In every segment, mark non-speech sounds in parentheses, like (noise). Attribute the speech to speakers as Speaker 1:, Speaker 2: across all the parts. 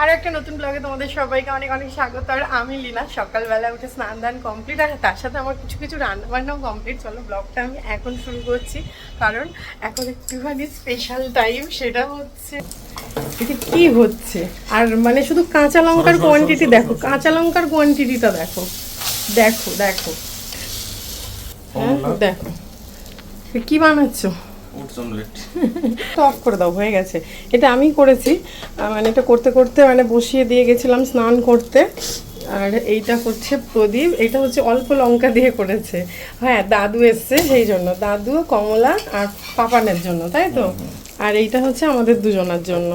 Speaker 1: আর একটা নতুন ব্লগে তোমাদের সবাইকে অনেক অনেক স্বাগত। আর আমি লীনা সকালবেলা উঠে স্নান দান কমপ্লিট আর তার সাথে আমার কিছু কিছু রান্না বান্নাও কমপ্লিট চলো ব্লগটা আমি এখন শুরু করছি কারণ এখন একটুখানি স্পেশাল টাইম সেটা হচ্ছে এটা কি হচ্ছে? আর মানে শুধু কাঁচা লঙ্কার কোয়ান্টিটি দেখো কাঁচা লঙ্কার কোয়ান্টিটিটা দেখো। দেখো দেখো। হ্যাঁ দেখো। কি বানাচ্ছো?
Speaker 2: ওটস অমলেট
Speaker 1: অফ করে দাও হয়ে গেছে। এটা আমি করেছি। মানে এটা করতে করতে মানে বসিয়ে দিয়ে গেছিলাম স্নান করতে। আর এইটা হচ্ছে প্রদীপ। এটা হচ্ছে অল্প লঙ্কা দিয়ে করেছে। হ্যাঁ দাদু এসছে সেই জন্য। দাদু কমলা আর পাপানের জন্য তাই তো? আর এইটা হচ্ছে আমাদের দুজনের জন্য।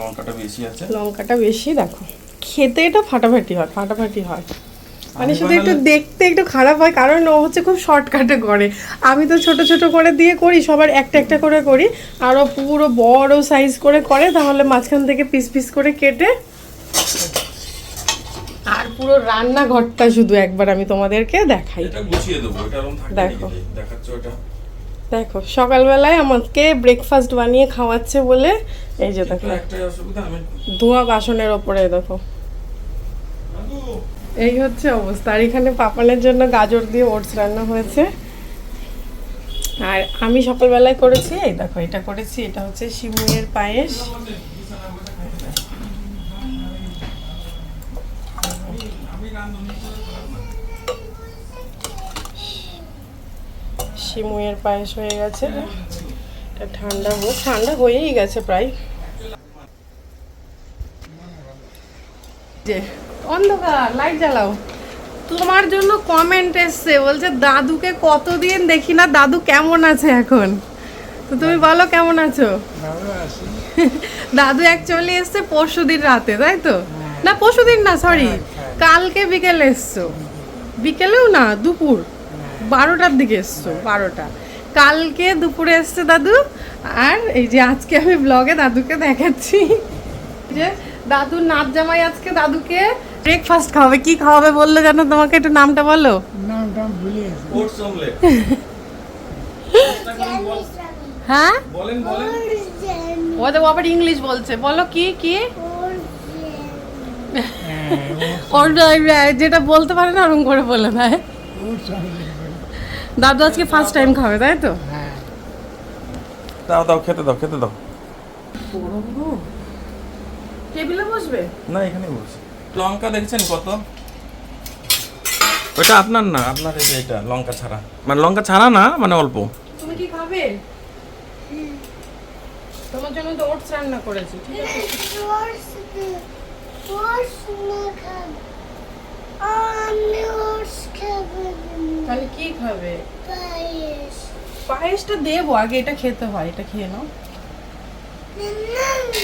Speaker 2: লঙ্কাটা বেশি আছে।
Speaker 1: লঙ্কাটা বেশি দেখো। খেতে এটা ফাটাফাটি হয় ফাটাফাটি হয়। মানে শুধু একটু দেখতে একটু খারাপ হয় কারণ ও হচ্ছে খুব শর্টকাটে করে। আমি তো ছোট ছোট করে দিয়ে করি সবার একটা একটা করে করি আর ও পুরো বড় সাইজ করে করে তাহলে মাঝখান থেকে পিস পিস করে কেটে আর পুরো রান্নাঘরটা শুধু একবার আমি তোমাদেরকে দেখাই।
Speaker 2: এটা গুছিয়ে দেবো এটা এরকম থাকে
Speaker 1: দেখো। দেখো সকালবেলায় আমাকে ব্রেকফাস্ট বানিয়ে খাওয়াচ্ছে বলে এই যে দেখো। ধোয়া বাসনের ওপরে দেখো। এই হচ্ছে অবস্থা। আর এখানে পাপানের জন্য গাজর দিয়ে ওটস রান্না হয়েছে। আর আমি সকালবেলায় করেছি, এই দেখো, এটা করেছি, এটা হচ্ছে শিমুয়ের পায়েস। শিমুয়ের পায়েস হয়ে গেছে। এটা ঠান্ডা হোক ঠান্ডা হয়েই গেছে প্রায়। যে অন্ধকার লাইট জ্বালাও। তোমার জন্য কমেন্ট এসছে বলছে দাদুকে কতদিন দেখি না দাদু কেমন আছে এখন? তো তুমি বলো কেমন আছো? (laughs) দাদু অ্যাকচুয়ালি এসছে পরশুদিন রাতে তাই তো? না পরশুদিন না সরি কালকে বিকেলে এসছো। বিকেলেও না দুপুর। বারোটার দিকে এসছো বারোটা। কালকে দুপুরে এসছে দাদু আর এই যে আজকে আমি ব্লগে দাদুকে দেখাচ্ছি। যে দাদুর নাচ জামাই আজকে দাদুকে ব্রেকফাস্ট খাওয়াবে কি খাওয়াবে বলল জানো? তোমাকে একটু নামটা বলো।
Speaker 2: ওটস অমলেট (laughs)
Speaker 1: হ্যাঁ?
Speaker 2: বলেন বলেন।
Speaker 1: ও তো আবার ইংলিশ বলছে। বলো কি কি? ওর যেটা বলতে পারে না ওরকম করে বলে দেয়। দাদু আজকে ফার্স্ট টাইম খাবে তাই তো?
Speaker 2: দাও দাও খেতে দাও খেতে দাও।
Speaker 1: টেবিলে বসবে?
Speaker 2: না এখানে বলছি লঙ্কা দেখছেন কত? ওইটা আপনার না? আপনার এই যে এটা লঙ্কা ছাড়া। মানে লঙ্কা ছাড়া না মানে অল্প?
Speaker 1: তুমি কি খাবে? তোমার জন্য তো ওটস রান্না করেছি ঠিক আছে? তাহলে কি খাবে? পায়েসটা দেবো আগে এটা খেতে হয় এটা খেয়ে নাও।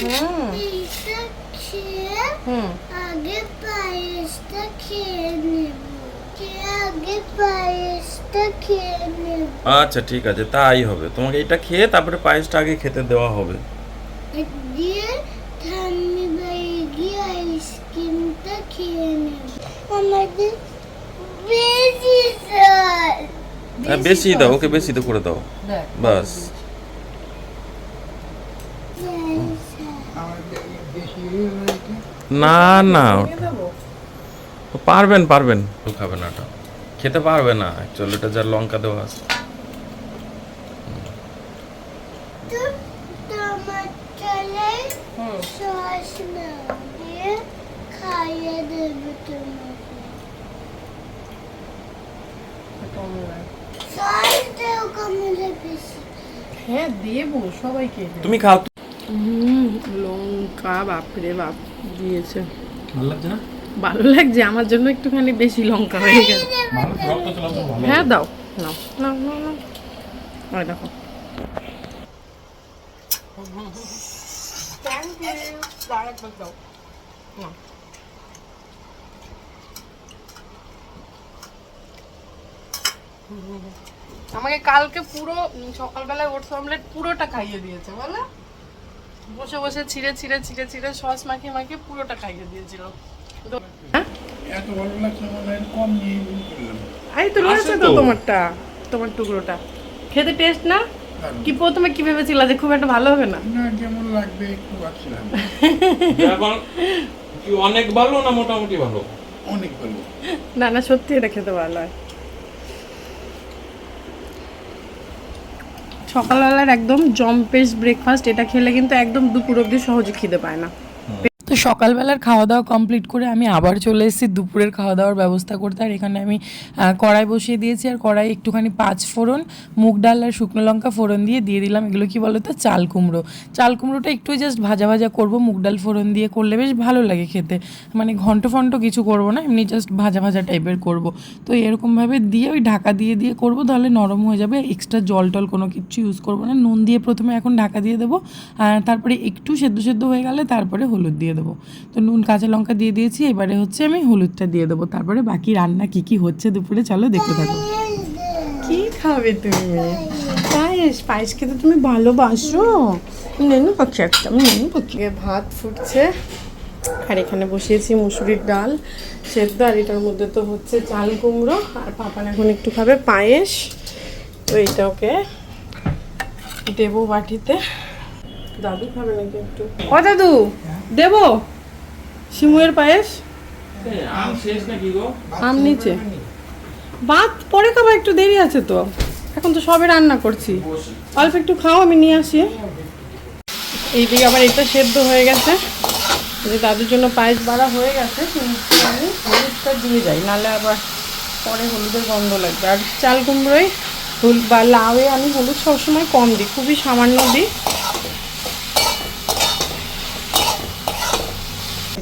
Speaker 1: হুম। হুম।
Speaker 3: আগে পায়েসটা খেয়ে নেব। আগে পায়েসটা খেয়ে নেব?
Speaker 2: আচ্ছা ঠিক আছে তাই হবে। তোমাকে এটা খেয়ে তারপরে পায়েসটা আগে খেতে দেওয়া হবে।
Speaker 3: দিয়ে ঠান্ডি বাড়ি গিয়ে আইসক্রিমটা খেয়ে নেব। আমাদের বেশি
Speaker 2: হ্যাঁ বেশি দাও ওকে বেশি তো করে দাও। বাস। না না। পারবেন পারবেন। খাবে না ওটা। খেতে পারবে না অ্যাকচুয়ালি এটা যা লঙ্কা দেওয়া আছে।
Speaker 1: হ্যাঁ দেবো সবাইকে
Speaker 2: তুমি খাও।
Speaker 1: লঙ্কা বাপরে বাপ। দিয়েছে।
Speaker 2: ভালো লাগছে না?
Speaker 1: ভালো লাগছে আমার জন্য একটুখানি বেশি লঙ্কা হয়ে গেছে। হ্যাঁ দাও নাও নাও নাও নাও। ওই দেখো। আমাকে কালকে পুরো সকালবেলায় ওটস অমলেট পুরোটা খাইয়ে দিয়েছে বলো? বসে বসে ছিঁড়ে ছিঁড়ে ছিঁড়ে ছিঁড়ে সস মাখিয়ে মাখিয়ে পুরোটা খাইয়ে দিয়েছিল। হ্যাঁ? এই তো রয়েছে তো। তোমারটা তোমার টুকরোটা। খেতে টেস্ট না। কি প্রথমে কি ভেবেছিল যে খুব একটা ভালো হবে না?
Speaker 4: না যেমন লাগবে একটু ভাবছিলাম। (laughs)
Speaker 2: কি অনেক ভালো না মোটামুটি ভালো?
Speaker 4: অনেক ভালো।
Speaker 1: না না সত্যি এটা খেতে ভালো হয়। সকালবেলার একদম জম্পেস ব্রেকফাস্ট এটা খেলে কিন্তু একদম দুপুর অবধি সহজে খিদে পায় না।
Speaker 5: তো সকালবেলার খাওয়া দাওয়া কমপ্লিট করে আমি আবার চলে এসেছি। দুপুরের খাওয়া দাওয়ার ব্যবস্থা করতে আর এখানে আমি কড়াই বসিয়ে দিয়েছি আর কড়াই একটুখানি পাঁচ ফোড়ন, মুগ ডাল আর শুকনো লঙ্কা ফোড়ন দিয়ে দিয়ে দিলাম। এগুলো কি বলো তো চাল কুমড়ো। চাল কুমড়োটা একটু জাস্ট ভাজা ভাজা করব, মুগ ডাল ফোড়ন দিয়ে করলে বেশ ভালো লাগে খেতে। মানে ঘন্ট ফন্ট কিছু করব না, এমনি জাস্ট ভাজা ভাজা টাইপের করব। তো এরকমভাবে দিয়ে ওই ঢাকা দিয়ে দিয়ে করব, তাহলে নরম হয়ে যাবে। এক্সট্রা জল টল কোনো কিছু ইউজ করব না। নুন দিয়ে প্রথমে এখন ঢাকা দিয়ে দেবো। তারপরে একটু সেদ্ধ সেদ্ধ হয়ে গেলে তারপরে হলুদ দিয়ে দেবো। তো নুন কাঁচা লঙ্কা দিয়ে দিয়েছি এবারে হচ্ছে আমি হলুদটা দিয়ে দেবো। তারপরে বাকি রান্না কি কি হচ্ছে দুপুরে চলো দেখতে থাকো।
Speaker 1: কি খাবে তুমি? পায়েস পায়েস খেতে তুমি ভালোবাসো? নেনু পাখি একটা নেনু পাখি। ভাত ফুটছে আর এখানে বসিয়েছি মুসুরির ডাল। সেদ্ধ আর এটার মধ্যে তো হচ্ছে চাল কুমড়ো আর পাপান এখন একটু খাবে পায়েস। তো এইটা ওকে দেবো বাটিতে। দাদু খাবে নাকি একটু? ও দাদু দেবো? শিমুয়ের পায়েস?
Speaker 2: আম শেষ নাকি গো?
Speaker 1: আম নিচে। ভাত পরে খাব একটু দেরি আছে তো। এখন তো সবে রান্না করছি। অল্প একটু খাও আমি নিয়ে আসি। এইদিকে আবার এটা সেদ্ধ হয়ে গেছে। যে দাদুর জন্য পায়েস বাড়া হয়ে গেছে কিন্তু আমি হলুদটা দিয়ে যাই নাহলে আবার পরে হলুদের গন্ধ লাগবে। আর চাল কুমড়োয় হলুদ বা লাউয়ে আমি হলুদ সবসময় কম দিই খুবই সামান্য দিই।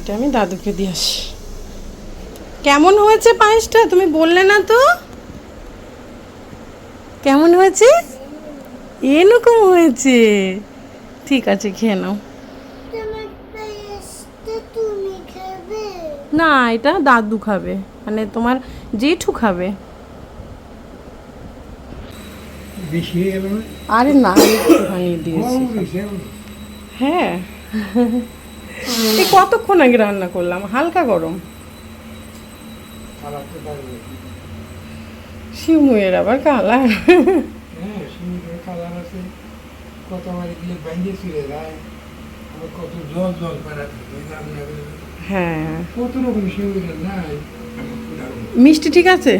Speaker 1: এটা আমি দাদুকে দিয়ে আসি। কেমন হয়েছে পায়েসটা? তুমি বললে না তো। কেমন হয়েছে? এরকম হয়েছে। ঠিক আছে খেয়ে নাও। না এটা দাদু খাবে। মানে তোমার জেঠু খাবে। আরে না একটুখানি দিয়েছি। হ্যাঁ। এই কতক্ষণ আগে রান্না করলাম? হালকা গরম। শিমুয়ের আবার কালার।
Speaker 4: হ্যাঁ কালার আছে। কত গিয়ে বাইন্দে ছিঁড়ে যায়। কত জল জল পাড়া থাকে রান্না করে
Speaker 1: হ্যাঁ।
Speaker 4: কত রকম নাই।
Speaker 1: মিষ্টি ঠিক আছে?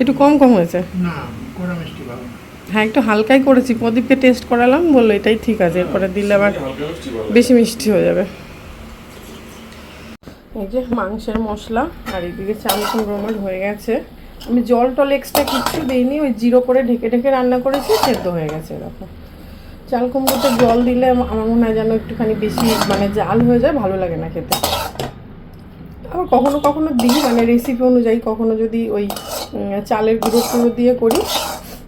Speaker 1: একটু কম কম হয়েছে?
Speaker 4: না কড়া মিষ্টি ভালো
Speaker 1: হ্যাঁ একটু হালকাই করেছি। প্রদীপকে টেস্ট করালাম বলল এটাই ঠিক আছে। এরপরে দিলে আবার বেশি মিষ্টি হয়ে যাবে। এই যে মাংসের মশলা, আর এদিকে কুমড়ো আমার হয়ে গেছে। আমি জল টল এক্সট্রা কিচ্ছু দিইনি, ওই জিরো করে ঢেকে ঢেকে রান্না করেছি, সেদ্ধ হয়ে গেছে এরকম চাল কুমড়োতে জল দিলে আমার মনে হয় যেন একটুখানি বেশি মানে জাল হয়ে যায়, ভালো লাগে না খেতে। আবার কখনো কখনো দিই মানে রেসিপি অনুযায়ী কখনো যদি ওই চালের গুঁড়ো টুড়ো দিয়ে করি,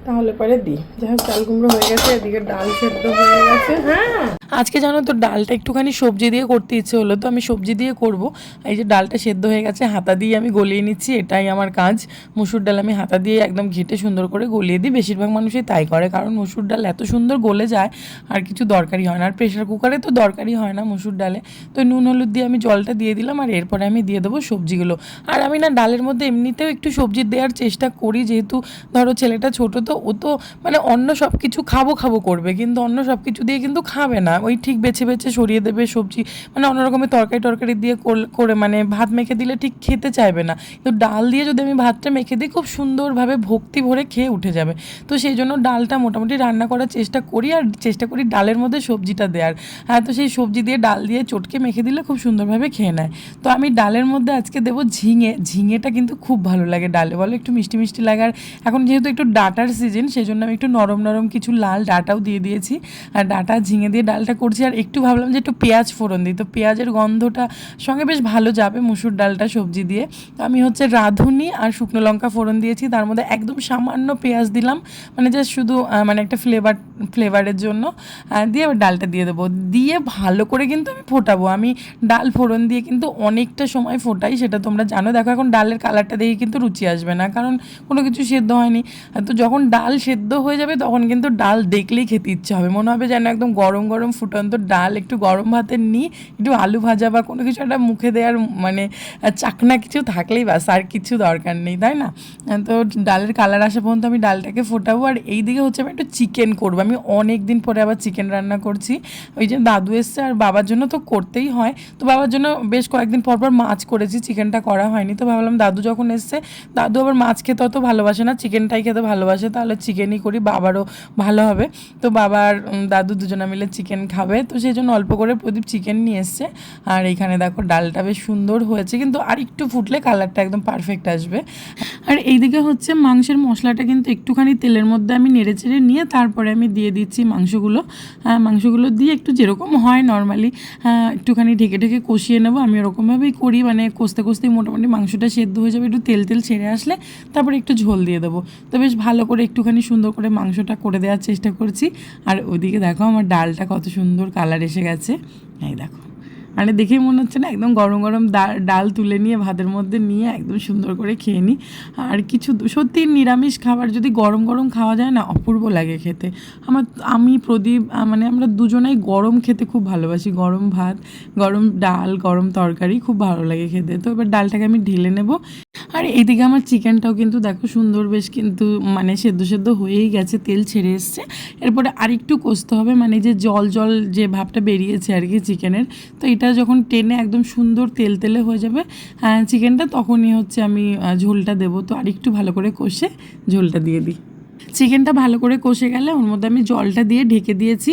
Speaker 1: তাহলে পরে দিই। যাই হোক, চাল কুমড়ো হয়ে গেছে, এদিকে ডাল সেদ্ধ হয়ে গেছে। হ্যাঁ
Speaker 5: আজকে জানো তো ডালটা একটুখানি সবজি দিয়ে করতে ইচ্ছে হলো, তো আমি সবজি দিয়ে করব। এই যে ডালটা সেদ্ধ হয়ে গেছে, হাতা দিয়ে আমি গলিয়ে নিচ্ছি, এটাই আমার কাজ। মুসুর ডাল আমি হাতা দিয়ে একদম ঘেটে সুন্দর করে গলিয়ে দিই, বেশিরভাগ মানুষই তাই করে, কারণ মুসুর ডাল এত সুন্দর গলে যায়, আর কিছু দরকারি হয় না। আর প্রেশার কুকারে তো দরকারি হয় না মুসুর ডালে। তো নুন, হলুদ দিয়ে আমি জলটা দিয়ে দিলাম, আর এরপরে আমি দিয়ে দেবো সবজিগুলো। আর আমি না ডালের মধ্যে এমনিতেও একটু সবজি দেওয়ার চেষ্টা করি, যেহেতু ধরো ছেলেটা ছোট, তো ও তো মানে অন্য সব কিছু খাব খাব করবে, কিন্তু অন্য সব কিছু দিয়ে কিন্তু খাবে না। ওই ঠিক বেছে বেছে সরিয়ে দেবে সবজি। মানে অন্য রকমের তরকারি টরকারি দিয়ে করে মানে ভাত মেখে দিলে ঠিক খেতে চাইবে না। তো ডাল দিয়ে যদি আমি ভাতটা মেখে দিই, খুব সুন্দরভাবে ভক্তি ভরে খেয়ে উঠে যাবে। তো সেই জন্য ডালটা মোটামুটি রান্না করার চেষ্টা করি আর চেষ্টা করি ডালের মধ্যে সবজিটা দেওয়ার। হ্যাঁ তো সেই সবজি দিয়ে ডাল দিয়ে চটকে মেখে দিলে খুব সুন্দরভাবে খেয়ে নেয়। তো আমি ডালের মধ্যে আজকে দেবো ঝিঙে। ঝিঙেটা কিন্তু খুব ভালো লাগে ডালে। বলো, একটু মিষ্টি মিষ্টি লাগে। আর এখন যেহেতু একটু ডাটার সিজন সেই জন্য আমি একটু নরম নরম কিছু লাল ডাটাও দিয়ে দিয়েছি। আর ডাটা ঝিঙে দিয়ে ডালটা করছি আর একটু ভাবলাম যে একটু পেঁয়াজ ফোড়ন দিই। তো পেঁয়াজের গন্ধটা সঙ্গে বেশ ভালো যাবে মুসুর ডালটা সবজি দিয়ে। তো আমি হচ্ছে রাঁধুনি আর শুকনো লঙ্কা ফোড়ন দিয়েছি। তার মধ্যে একদম সামান্য পেঁয়াজ দিলাম। মানে জাস্ট শুধু মানে একটা ফ্লেভার ফ্লেভারের জন্য। দিয়ে আবার ডালটা দিয়ে দেবো। দিয়ে ভালো করে কিন্তু আমি ফোটাবো। আমি ডাল ফোড়ন দিয়ে কিন্তু অনেকটা সময় ফোটাই, সেটা তোমরা জানো। দেখো, এখন ডালের কালারটা দেখে কিন্তু রুচি আসবে না, কারণ কোনো কিছু সেদ্ধ হয়নি। তো যখন ডাল সেদ্ধ হয়ে যাবে, তখন কিন্তু ডাল দেখলেই খেতে ইচ্ছে হবে। মনে হবে যেন একদম গরম গরম ফুটন্ত ডাল, একটু গরম ভাতের নিই একটু আলু ভাজা বা কোনো কিছু একটা মুখে দেওয়ার মানে চাকনা কিছু থাকলেই বাস, আর কিছু দরকার নেই, তাই না? তো ডালের কালার আসা পর্যন্ত আমি ডালটাকে ফোটাবো, আর এই দিকে হচ্ছে আমি একটু চিকেন করব। আমি অনেক দিন পরে আবার চিকেন রান্না করছি। ওই যে দাদু এসছে, আর বাবার জন্য তো করতেই হয়। তো বাবার জন্য বেশ কয়েকদিন পর পর মাছ করেছি, চিকেনটা করা হয়নি। তো ভাবলাম দাদু যখন এসছে, দাদু আবার মাছ খেতে অত ভালোবাসে না, চিকেনটাই খেতে ভালোবাসে, তাহলে চিকেনই করি, বাবারও ভালো হবে। তো বাবার দাদু দুজনে মিলে চিকেন খাবে। তো সেই জন্য অল্প করে প্রদীপ চিকেন নিয়ে এসছে। আর এখানে দেখো ডালটা বেশ সুন্দর হয়েছে। কিন্তু আর একটু ফুটলে কালারটা একদম পারফেক্ট আসবে। আর এইদিকে হচ্ছে মাংসের মশলাটা কিন্তু একটুখানি তেলের মধ্যে আমি নেড়ে চেড়ে নিয়ে তারপরে আমি দিয়ে দিচ্ছি মাংসগুলো। হ্যাঁ, মাংসগুলো দিয়ে একটু যেরকম হয় নর্মালি একটুখানি ঢেকে ঢেকে কষিয়ে নেব। আমি ওরকমভাবেই করি। মানে কষতে কষতেই মোটামুটি মাংসটা সেদ্ধ হয়ে যাবে। একটু তেল তেল ছেড়ে আসলে তারপরে একটু ঝোল দিয়ে দেবো। তো বেশ ভালো করে একটুখানি সুন্দর করে মাংসটা করে দেওয়ার চেষ্টা করছি। আর ওইদিকে দেখো আমার ডালটা কত সুন্দর কালার এসে গেছে। এই দেখো। মানে দেখেই মনে হচ্ছে না, একদম গরম গরম ডাল তুলে নিয়ে, ভাতের মধ্যে নিয়ে একদম সুন্দর করে খেয়ে নিই। আর কিছু সত্যি নিরামিষ খাবার যদি গরম গরম খাওয়া যায় না, অপূর্ব লাগে খেতে। আমার, আমি প্রদীপ মানে আমরা দুজনেই গরম খেতে খুব ভালোবাসি। গরম ভাত, গরম ডাল, গরম তরকারি খুব ভালো লাগে খেতে। তো এবার ডালটাকে আমি ঢেলে নেব। আর এদিকে আমার চিকেনটাও কিন্তু দেখো সুন্দর বেশ কিন্তু মানে সেদ্ধ সেদ্ধ হয়েই গেছে, তেল ছেড়ে এসছে। এরপরে আরেকটু কষতে হবে মানে যে জল জল যে ভাবটা বেরিয়েছে আর কি চিকেনের, তো এটা যখন টেনে একদম সুন্দর তেল তেলে হয়ে যাবে চিকেনটা তখনই হচ্ছে আমি ঝোলটা দেবো। তো আরেকটু ভালো করে কষে ঝোলটা দিয়ে দিই। চিকেনটা ভালো করে কষে গেলে ওর মধ্যে আমি জলটা দিয়ে ঢেকে দিয়েছি।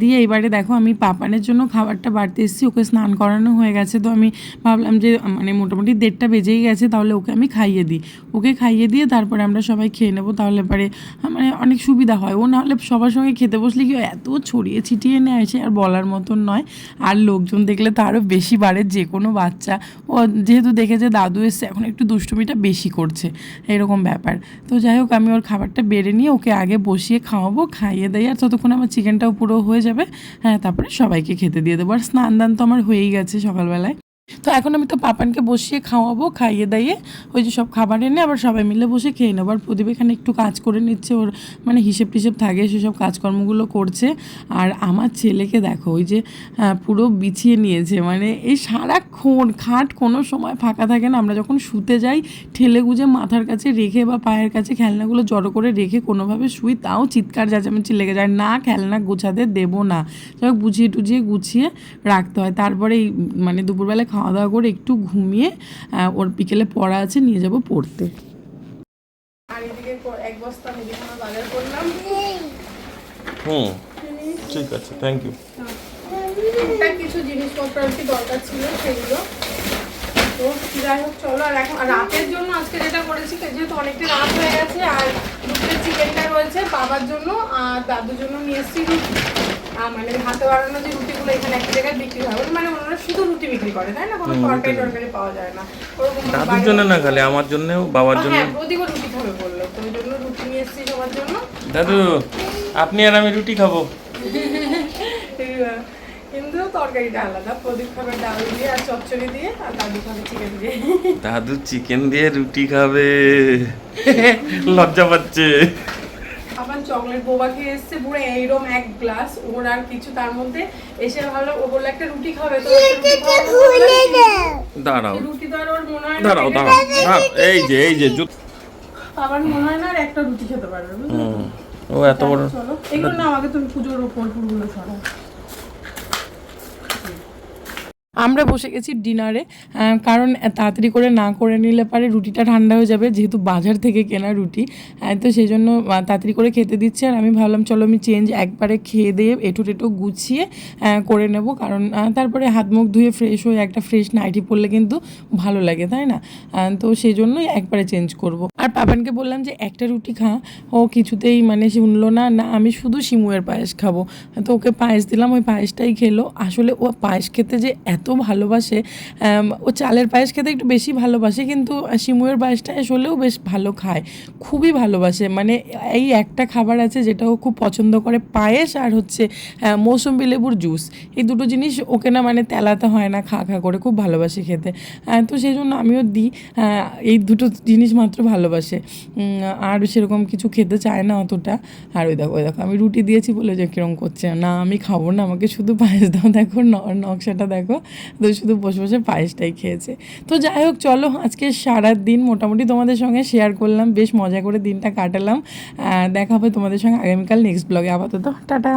Speaker 5: দিয়ে এবারে দেখো আমি পাপানের জন্য খাবারটা বাড়তে এসেছি, ওকে স্নান করানো হয়ে গেছে। তো আমি ভাবলাম যে মানে মোটামুটি দেড়টা বেজেই গেছে, তাহলে ওকে আমি খাইয়ে দিই। ওকে খাইয়ে দিয়ে তারপরে আমরা সবাই খেয়ে নেব, তাহলে পরে মানে অনেক সুবিধা হয়। ও নাহলে সবার সঙ্গে খেতে বসলে কি এত ছড়িয়ে ছিটিয়ে নেয় সে আর বলার মতন নয়। আর লোকজন দেখলে তো আরও বেশি বাড়ে, যে কোনো বাচ্চা। ও যেহেতু দেখেছে দাদু এসছে, এখন একটু দুষ্টুমিটা বেশি করছে, এরকম ব্যাপার। তো যাই হোক, আমি ওর খাবারটা বেড়ে নিয়ে ওকে আগে বসিয়ে খাওয়াবো, খাইয়ে দেয় আর ততক্ষণ আমার চিকেনটাও পুরো হয়ে যাবে। হ্যাঁ তারপরে সবাইকে খেতে দিয়ে দেবো। আর স্নান দান তো আমার হয়েই গেছে সকালবেলায়। তো এখন আমি তো পাপানকে বসিয়ে খাওয়াবো খাইয়ে দাইয়ে ওই যে সব খাবার এনে আবার সবাই মিলে বসে খেয়ে নেব। আর প্রদীপ এখানে একটু কাজ করে নিচ্ছে ওর মানে হিসেব টিসেব থাকে সেসব কাজকর্মগুলো করছে। আর আমার ছেলেকে দেখো ওই যে আহ, পুরো বিছিয়ে নিয়েছে। মানে এই সারাক্ষণ খাট কোনো সময় ফাঁকা থাকে না। আমরা যখন শুতে যাই ঠেলে গুজে মাথার কাছে রেখে বা পায়ের কাছে খেলনাগুলো জড়ো করে রেখে কোনোভাবে শুই তাও চিৎকার চেঁচামেচি লেগে যায়। না খেলনা গোছাতে দেবো না। হোক বুঝিয়ে টুজিয়ে গুছিয়ে রাখতে হয়। তারপরে মানে দুপুরবেলা খাওয়া দাওয়া করে একটু ঘুমিয়ে ওর বিকেলে পড়া আছে নিয়ে যাব পড়তে।
Speaker 1: আর এদিকে এক বস্তা মুদিখানা বাজার করলাম।
Speaker 2: হুম ঠিক আছে থ্যাংক ইউ
Speaker 1: কিছু জিনিসপত্র আর কি দরকার ছিল সেগুলো। তো যাই হোক চলো আর এখন আর রাতের জন্য আজকে যেটা করেছি যেহেতু অনেকটা রাত হয়ে গেছে আর দুপুরের চিকেনটা রয়েছে বাবার জন্য আর দাদুর জন্য নিয়ে এসেছি আর মানে হাতে বানানো যে রুটিগুলো এখানে একটা জায়গায় বিক্রি হয়। মানে ওনারা শুধু রুটি বিক্রি করে তাই না? কোনো তরকারি টরকারি পাওয়া যায় না। ওরকম
Speaker 2: দাদুর জন্য না খালি আমার জন্যও বাবার জন্য।
Speaker 1: হ্যাঁ রুটি খাবে বলল। তো ওই জন্য রুটি নিয়ে এসেছি সবার জন্য।
Speaker 2: দাদু আপনি আর আমি রুটি খাব। (laughs)
Speaker 1: কিন্তু তরকারিটা আলাদা। প্রদীপ খাবে ডাল দিয়ে আর চচ্চড়ি দিয়ে আর দাদু খাবে চিকেন দিয়ে।
Speaker 2: দাদু চিকেন দিয়ে রুটি খাবে। (laughs) লজ্জা পাচ্ছে।
Speaker 1: চকলেট বোবা খেয়ে এসছে পুরো এইরকম এক গ্লাস ওর আর কিছু তার মধ্যে এসে ভালো ও বলল একটা রুটি খাবে তো
Speaker 2: দাঁড়াও।
Speaker 1: রুটি তো আর ওর মনে হয়
Speaker 2: দাঁড়াও দাঁড়াও এই যে এই যে
Speaker 1: আমার মনে হয় না আর একটা রুটি খেতে পারবে
Speaker 2: ও এত বড়
Speaker 1: চলো এগুলো না আমাকে তুমি পুজোর ওপর ফুলগুলো সরাও।
Speaker 5: আমরা বসে গেছি ডিনারে কারণ তাড়াতাড়ি করে না করে নিলে পারে রুটিটা ঠান্ডা হয়ে যাবে, যেহেতু বাজার থেকে কেনা রুটি। তো সেই জন্য তাড়াতাড়ি করে খেতে দিচ্ছে আর আমি ভাবলাম চলো আমি চেঞ্জ একবারে খেয়ে দিয়ে এঁটো টেটো গুছিয়ে করে নেব। কারণ তারপরে হাত মুখ ধুয়ে ফ্রেশ হয়ে একটা ফ্রেশ নাইটি পরলে কিন্তু ভালো লাগে, তাই না? তো সেই জন্যই একবারে চেঞ্জ করব। আর পাপানকে বললাম যে, একটা রুটি খা। ও কিছুতেই মানে শুনলো না না, আমি শুধু শিমুয়ের পায়েস খাব। তো ওকে পায়েস দিলাম, ওই পায়েসটাই খেলো। আসলে ও পায়েস খেতে যে এত এত ভালোবাসে। ও চালের পায়েস খেতে একটু বেশি ভালোবাসে, কিন্তু শিমুয়ের পায়েস টায়েস হলেও বেশ ভালো খায়। খুবই ভালোবাসে। মানে এই একটা খাবার আছে যেটা ও খুব পছন্দ করে, পায়েস আর হচ্ছে মৌসুম্বি লেবুর জুস। এই দুটো জিনিস ওকে না মানে তেলাতে হয় না, খা খা করে, খুব ভালোবাসে খেতে। তো সেই জন্য আমিও দিই। এই দুটো জিনিস মাত্র ভালোবাসে। আর সেরকম কিছু খেতে চায় না অতটা। আর ওই দেখো ওই দেখো, আমি রুটি দিয়েছি বলে যে কিরম করছে। না, আমি খাব না, আমাকে শুধু পায়েস দাও। দেখো নকশাটা দেখো। তো শুধু বসে বসে পায়েসটাই খেয়েছে। তো যাই হোক, চলো আজকে সারা দিন মোটামুটি তোমাদের সঙ্গে শেয়ার করলাম, বেশ মজা করে দিনটা কাটালাম। দেখা হবে তোমাদের সঙ্গে আগামীকাল নেক্সট ব্লগে আপাতত টাটা।